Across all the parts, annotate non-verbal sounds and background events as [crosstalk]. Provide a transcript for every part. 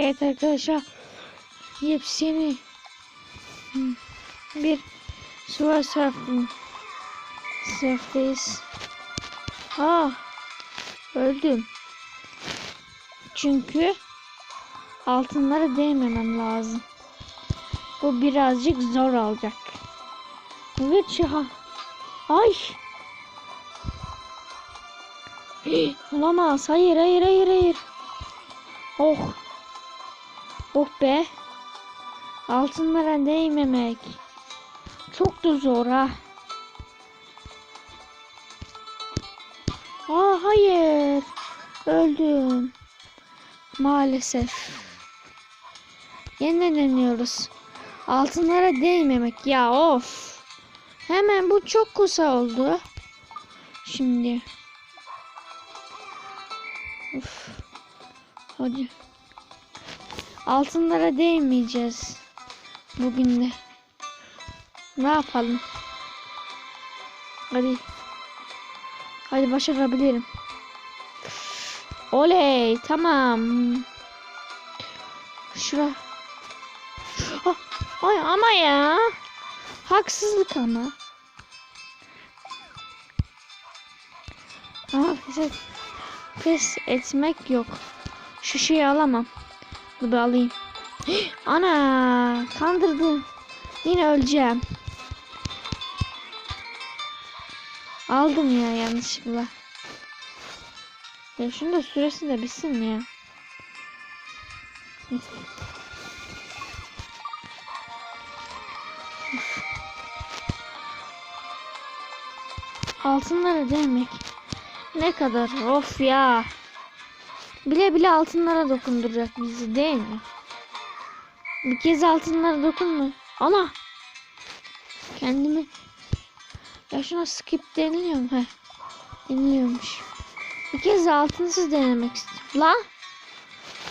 Evet arkadaşlar. Yepyeni bir suvar surfing surf'teyiz. Aa, öldüm. Çünkü altınlara değmemem lazım. Bu birazcık zor olacak. Evet şaha. Ay. [gasps] Olamaz. Hayır hayır hayır hayır. Oh. Oh be. Altınlara değmemek. Çok da zor ha. Aa hayır. Öldüm. Maalesef. Yeniden deniyoruz. Altınlara değmemek. Ya of. Hemen bu çok kısa oldu. Şimdi. Of. Hadi. Altınlara değmeyeceğiz. Bugün de. Ne yapalım? Hadi. Hadi başarabilirim. Oley tamam. Şura. Ah, ay ama ya. Haksızlık ama. Ama pes, et, pes etmek yok. Şu şeyi alamam. Dur alayım. [gasps] Ana kandırdım. Yine öleceğim. Aldım ya yanlışlıkla. Ya şunu da süresi de bitsin ya. Altınlara değmek. Ne kadar of ya. Bile bile altınlara dokunduracak bizi değil mi? Bir kez altınlara dokunma. Ana. Kendimi ya şuna skip deniliyor mu? Heh. Deniliyormuş. Bir kez altınsız denemek istiyorum. La.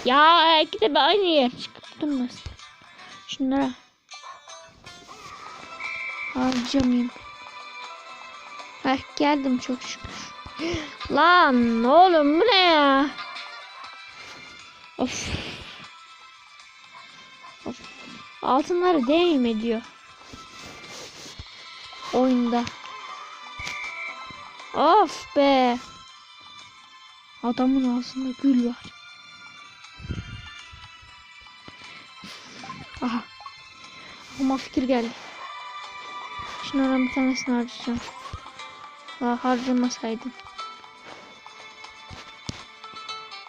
Ya iki de aynı yer çıktım ben. Şunlara. Harcamayayım. Heh geldim çok şükür. [gasps] Lan oğlum bu ne ya? Of. Of. Altınları değme diyor. Oyunda. Of be. Adamın ağzında gül var. Aha. Ama fikir geldi. Şunlardan bir tanesini harcayacağım. Daha harcamasaydım.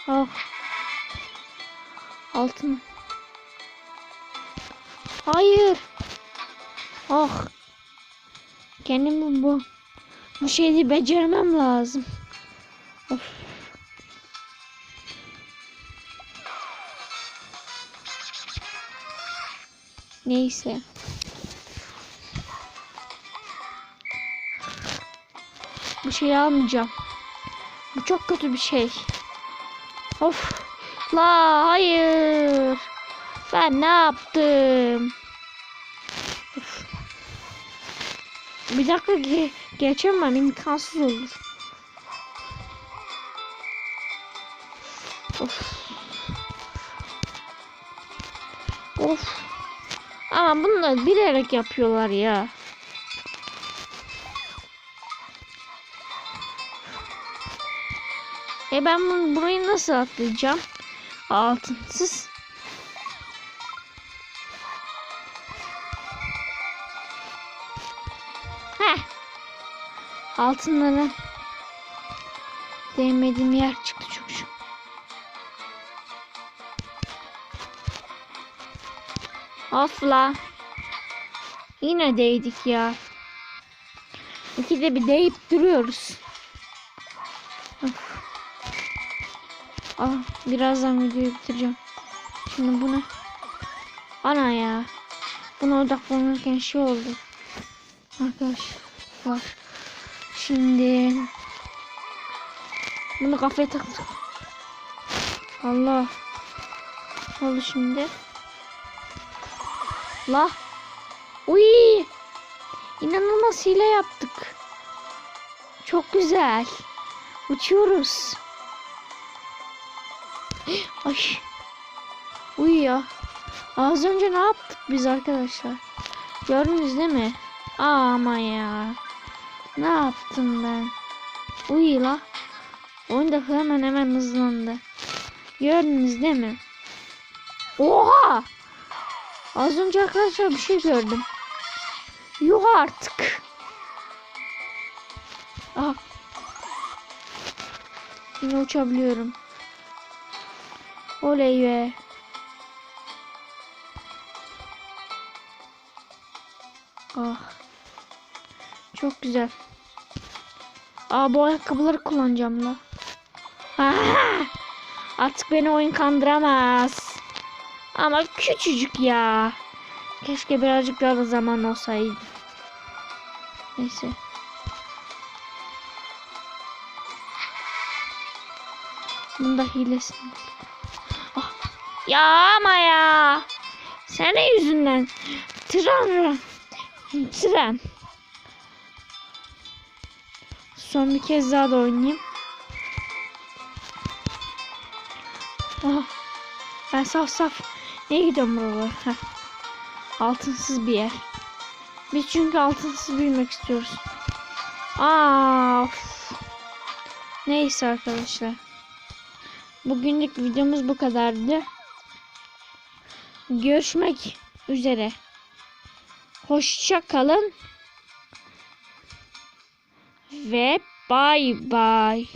Ah. Altın. Hayır. Ah. Kendimi bu bu şeyi becermem lazım. Of. Neyse. Bu şeyi almayacağım. Bu çok kötü bir şey. Of. La hayır. Ben ne yaptım? Of. Bir dakika ge geçemem imkansız olur. Of. Of. Ama bunlar bilerek yapıyorlar ya. E ben bunu burayı nasıl atlayacağım? Altınsız. Heh. Altınlara değmediğim yer çıktı çok şükür. Of la. Yine değdik ya. İkide bir deyip duruyoruz. Of. Ah, birazdan videoyu bitireceğim. Şimdi bunu ana ya. Buna odaklanırken şey oldu. Arkadaşlar. Şimdi bunu kafaya taktık. Allah. Ne oldu şimdi? La. Uy. İnanılmaz hile yaptık. Çok güzel. Uçuyoruz. [gasps] Ay. Uyuyor. Az önce ne yaptık biz arkadaşlar? Gördünüz değil mi? Ama ya. Ne yaptım ben? Uyu la. Oyun hemen hemen hızlandı. Gördünüz değil mi? Oha! Az önce arkadaşlar bir şey gördüm. Yuh artık. Aha. Yine uçabiliyorum. Oley be. Ah. Çok güzel. Aa bu ayakkabıları kullanacağım la. Ah! Artık beni oyun kandıramaz. Ama küçücük ya. Keşke birazcık daha da zaman olsaydı. Neyse. Bunda hilesin. Ya ama ya. Senin yüzünden. Tren. Tren. Son bir kez daha da oynayayım. Ah. Ben saf saf. Neye gidiyorum buralara? Heh. Altınsız bir yer. Biz çünkü altınsız büyümek istiyoruz. Aa, of. Neyse arkadaşlar. Bugünlük videomuz bu kadardı. Görüşmek üzere. Hoşça kalın. Ve bay bay.